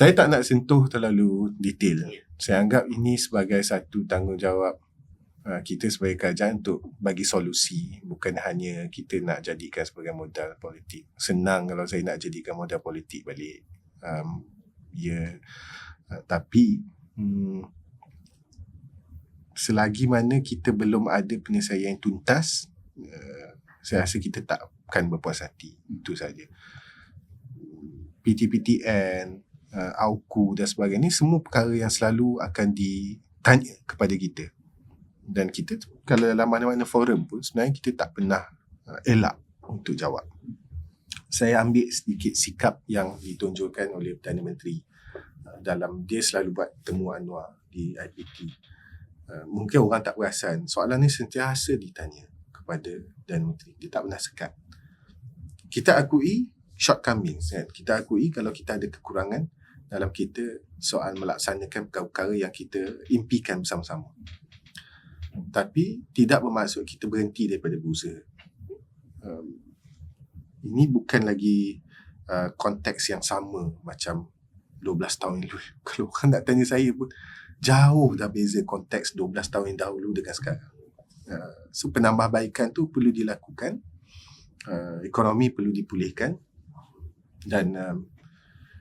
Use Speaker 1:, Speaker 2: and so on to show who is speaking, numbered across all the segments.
Speaker 1: Saya tak nak sentuh terlalu detail. Saya anggap ini sebagai satu tanggungjawab uh, kita sebagai kerajaan untuk bagi solusi. Bukan hanya kita nak jadikan sebagai modal politik. Senang kalau saya nak jadikan modal politik balik. Um, ya, yeah. uh, tapi hmm, selagi mana kita belum ada penyelesaian yang tuntas, uh, saya rasa kita tak akan berpuas hati. Itu saja. PTPTN, uh, AUKU dan sebagainya semua perkara yang selalu akan ditanya kepada kita. Dan kita kalau dalam mana-mana forum pun sebenarnya kita tak pernah uh, elak untuk jawab. Saya ambil sedikit sikap yang ditunjukkan oleh Perdana Menteri uh, dalam dia selalu buat temu anwar di IPT. Uh, mungkin orang tak perasan soalan ni sentiasa ditanya kepada Perdana Menteri. Dia tak pernah sekat. Kita akui shortcomings kan. Kita akui kalau kita ada kekurangan dalam kita soal melaksanakan perkara-perkara yang kita impikan bersama-sama. Tapi tidak bermaksud kita berhenti daripada berusaha. Um, ini bukan lagi uh, konteks yang sama macam 12 tahun lalu. Kalau orang nak tanya saya pun, jauh dah beza konteks 12 tahun yang dahulu dengan sekarang. Uh, so penambahbaikan tu perlu dilakukan. Uh, ekonomi perlu dipulihkan. Dan um,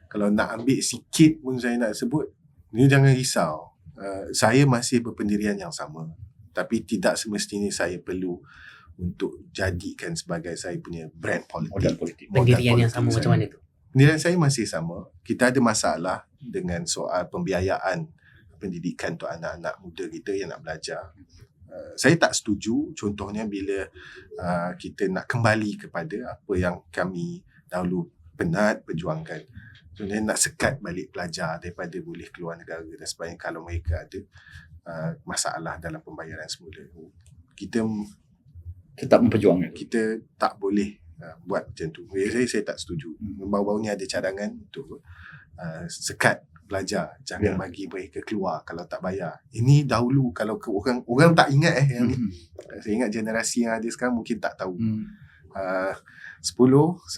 Speaker 1: kalau nak ambil sikit pun saya nak sebut ni jangan risau uh, saya masih berpendirian yang sama tapi tidak semestinya saya perlu untuk jadikan sebagai saya punya brand politik.
Speaker 2: Modal politik.
Speaker 3: Pendirian yang sama macam mana tu?
Speaker 1: Pendirian saya masih sama. Kita ada masalah dengan soal pembiayaan pendidikan untuk anak-anak muda kita yang nak belajar. Uh, saya tak setuju contohnya bila uh, kita nak kembali kepada apa yang kami dahulu penat perjuangkan. Sebenarnya nak sekat balik pelajar daripada boleh keluar negara dan sebagainya kalau mereka ada uh, masalah dalam pembayaran semula. Kita
Speaker 2: tetap memperjuangkan.
Speaker 1: Kita tak boleh uh, buat macam tu. Saya, saya tak setuju. Hmm. Baru-baru ni ada cadangan untuk uh, sekat pelajar. Jangan yeah. bagi mereka keluar kalau tak bayar. Ini dahulu kalau ke orang orang tak ingat eh yang hmm. ni. Saya ingat generasi yang ada sekarang mungkin tak tahu. Hmm. Uh, 10,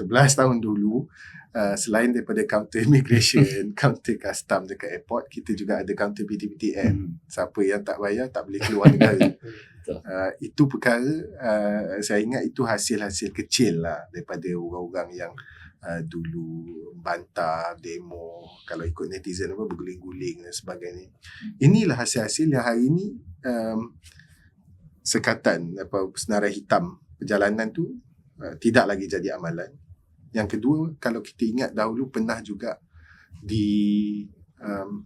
Speaker 1: 11 tahun dulu uh, selain daripada counter immigration, counter custom dekat airport, kita juga ada counter PTPTN. Hmm. Siapa yang tak bayar tak boleh keluar negara. uh, itu perkara uh, saya ingat itu hasil-hasil kecil lah daripada orang-orang yang uh, dulu bantah demo kalau ikut netizen apa berguling-guling dan sebagainya. Inilah hasil-hasil yang hari ini um, sekatan apa senarai hitam perjalanan tu uh, tidak lagi jadi amalan. Yang kedua, kalau kita ingat dahulu pernah juga di um,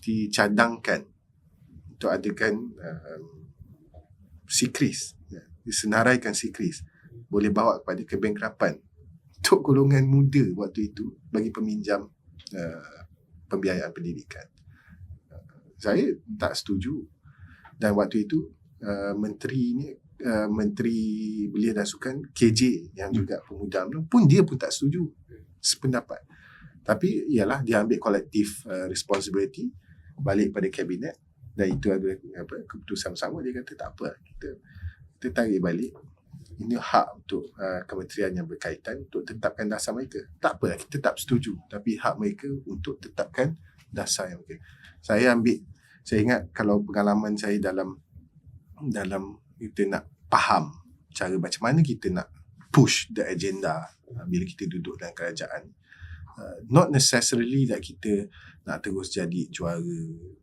Speaker 1: dicadangkan untuk adakan um, sikris, ya, disenaraikan sikris boleh bawa kepada kebankrapan. Untuk golongan muda waktu itu bagi peminjam uh, pembiayaan pendidikan. Uh, saya tak setuju. Dan waktu itu uh, menteri ini uh, Menteri Belia dan Sukan KJ yang juga pemuda UMNO pun dia pun tak setuju sependapat. Tapi ialah dia ambil kolektif uh, responsibility balik pada kabinet dan itu ada apa keputusan sama dia kata tak apa kita kita tarik balik ini hak untuk uh, kementerian yang berkaitan untuk tetapkan dasar mereka. Tak apa kita tak setuju tapi hak mereka untuk tetapkan dasar yang mereka. Saya ambil saya ingat kalau pengalaman saya dalam dalam kita nak faham cara macam mana kita nak push the agenda uh, bila kita duduk dalam kerajaan. Uh, not necessarily that kita nak terus jadi juara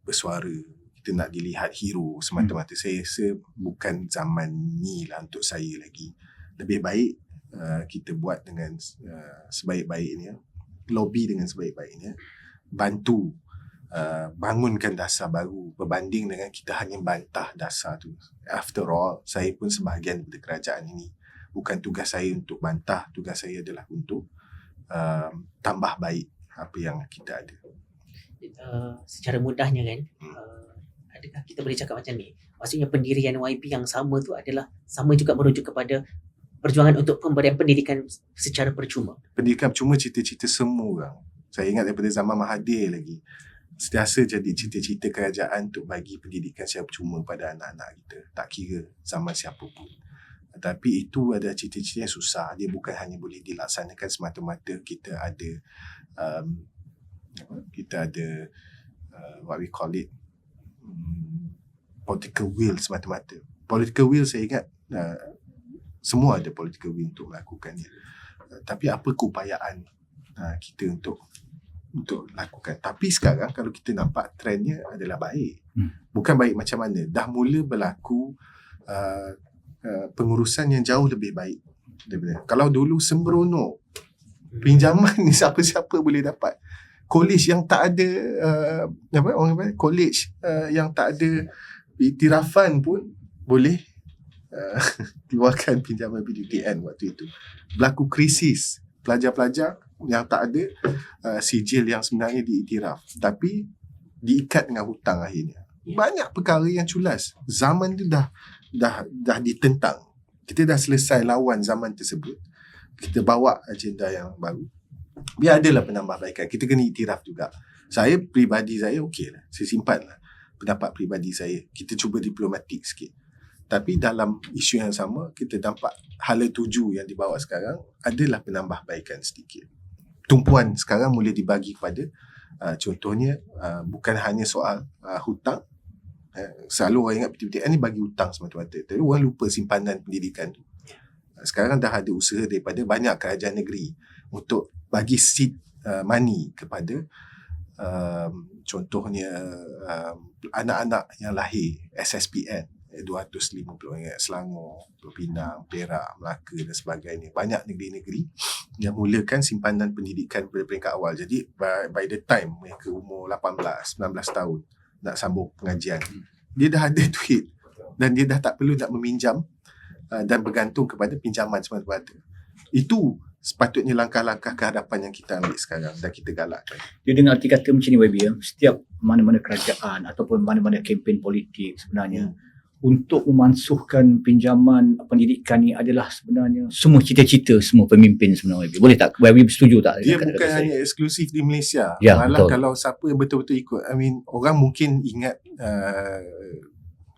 Speaker 1: bersuara. Kita nak dilihat hero semata-mata. Hmm. Saya rasa bukan zaman ni lah untuk saya lagi. Lebih baik uh, kita buat dengan uh, sebaik-baiknya. Lobby dengan sebaik-baiknya. Bantu Uh, bangunkan dasar baru berbanding dengan kita hanya bantah dasar tu. After all, saya pun sebahagian dari kerajaan ini. Bukan tugas saya untuk bantah, tugas saya adalah untuk uh, tambah baik apa yang kita ada.
Speaker 3: Uh, secara mudahnya kan, hmm. uh, adakah kita boleh cakap macam ni? Maksudnya pendirian YB yang sama tu adalah sama juga merujuk kepada perjuangan untuk pemberian pendidikan secara percuma.
Speaker 1: Pendidikan percuma cita-cita semua orang. Saya ingat daripada zaman Mahathir lagi sentiasa jadi cita-cita kerajaan untuk bagi pendidikan secara percuma pada anak-anak kita. Tak kira zaman siapa pun. Tapi itu ada cita-cita yang susah. Dia bukan hanya boleh dilaksanakan semata-mata kita ada um, kita ada uh, what we call it um, political will semata-mata. Political will saya ingat uh, semua ada political will untuk melakukannya. Uh, tapi apa keupayaan uh, kita untuk untuk lakukan. Tapi sekarang kalau kita nampak trendnya adalah baik.
Speaker 2: Hmm.
Speaker 1: Bukan baik macam mana. Dah mula berlaku uh, uh, pengurusan yang jauh lebih baik daripada. Kalau dulu sembrono pinjaman ni siapa-siapa boleh dapat. College yang tak ada uh, apa orang kata college uh, yang tak ada iktirafan pun boleh uh, keluarkan pinjaman PDTN waktu itu. Berlaku krisis pelajar-pelajar yang tak ada uh, sijil yang sebenarnya diiktiraf tapi diikat dengan hutang akhirnya.
Speaker 3: Ya.
Speaker 1: Banyak perkara yang culas. Zaman tu dah dah dah ditentang. Kita dah selesai lawan zaman tersebut. Kita bawa agenda yang baru. Biar adalah penambahbaikan. Kita kena iktiraf juga. Saya pribadi saya okey lah. Saya simpan lah pendapat pribadi saya. Kita cuba diplomatik sikit. Tapi dalam isu yang sama, kita nampak hala tuju yang dibawa sekarang adalah penambahbaikan sedikit. Tumpuan sekarang mula dibagi kepada uh, contohnya uh, bukan hanya soal uh, hutang. Uh, selalu orang ingat PTPTN ni bagi hutang semata-mata. Tapi orang lupa simpanan pendidikan tu. Uh, sekarang dah ada usaha daripada banyak kerajaan negeri untuk bagi seed uh, money kepada um, contohnya um, anak-anak yang lahir SSPN 250 ingat Selangor, Pinang, Perak, Melaka dan sebagainya. Banyak negeri-negeri yang mulakan simpanan pendidikan pada peringkat awal. Jadi by, by the time mereka umur 18, 19 tahun nak sambung pengajian, dia dah ada duit dan dia dah tak perlu nak meminjam uh, dan bergantung kepada pinjaman semata-mata. Itu sepatutnya langkah-langkah kehadapan yang kita ambil sekarang dan kita galakkan.
Speaker 2: Dia dengar arti kata macam ni YB ya. Setiap mana-mana kerajaan ataupun mana-mana kempen politik sebenarnya untuk memansuhkan pinjaman pendidikan ni adalah sebenarnya semua cita-cita semua pemimpin sebenarnya. Boleh tak? YB setuju tak?
Speaker 1: Dia
Speaker 2: kata-kata
Speaker 1: bukan
Speaker 2: saya?
Speaker 1: hanya eksklusif di Malaysia.
Speaker 2: Ya,
Speaker 1: Malah
Speaker 2: betul.
Speaker 1: kalau siapa yang betul-betul ikut. I mean, orang mungkin ingat uh,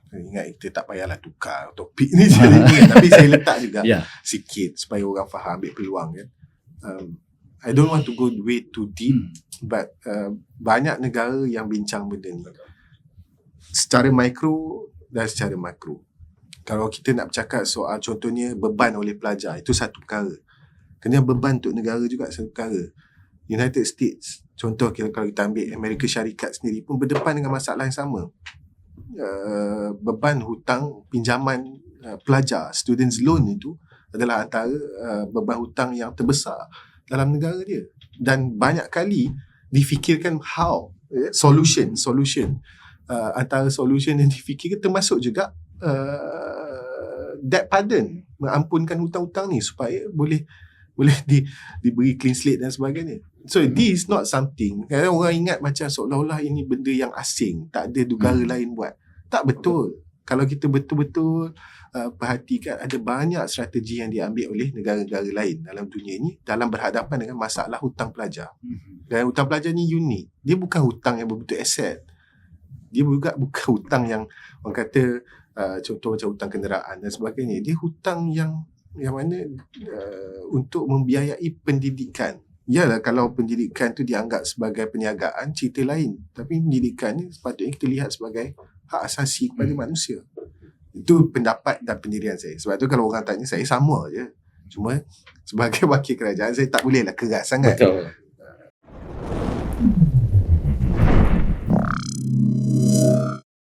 Speaker 1: ingat kita tak payahlah tukar topik ni jadi ingat. tapi saya letak juga
Speaker 2: Ya.
Speaker 1: sikit supaya orang faham ambil peluang kan. Um, I don't want to go way too deep
Speaker 2: Hmm.
Speaker 1: but uh, banyak negara yang bincang benda ni. Secara mikro dan secara makro. Kalau kita nak bercakap soal contohnya beban oleh pelajar, itu satu perkara. Kena beban untuk negara juga satu perkara. United States, contoh kalau kita ambil Amerika Syarikat sendiri pun berdepan dengan masalah yang sama. Uh, beban hutang pinjaman uh, pelajar, students loan itu adalah antara uh, beban hutang yang terbesar dalam negara dia. Dan banyak kali difikirkan how, eh, solution, solution. Uh, antara solution yang difikirkan termasuk juga uh, debt pardon, mengampunkan hutang-hutang ni supaya boleh boleh di, diberi clean slate dan sebagainya. So this is not something kadang orang ingat macam seolah-olah ini benda yang asing, tak ada negara
Speaker 2: Hmm.
Speaker 1: lain buat. Tak betul. Kalau kita betul-betul uh, perhatikan ada banyak strategi yang diambil oleh negara-negara lain dalam dunia ini dalam berhadapan dengan masalah hutang pelajar.
Speaker 2: Hmm.
Speaker 1: Dan hutang pelajar ni unik. Dia bukan hutang yang berbentuk aset. Dia juga bukan hutang yang orang kata uh, contoh macam hutang kenderaan dan sebagainya. Dia hutang yang yang mana uh, untuk membiayai pendidikan. Yalah kalau pendidikan tu dianggap sebagai perniagaan cerita lain. Tapi pendidikan ni sepatutnya kita lihat sebagai hak asasi kepada
Speaker 2: Hmm.
Speaker 1: manusia. Itu pendapat dan pendirian saya. Sebab tu kalau orang tanya saya sama je. Cuma sebagai wakil kerajaan saya tak bolehlah keras sangat
Speaker 2: Betul.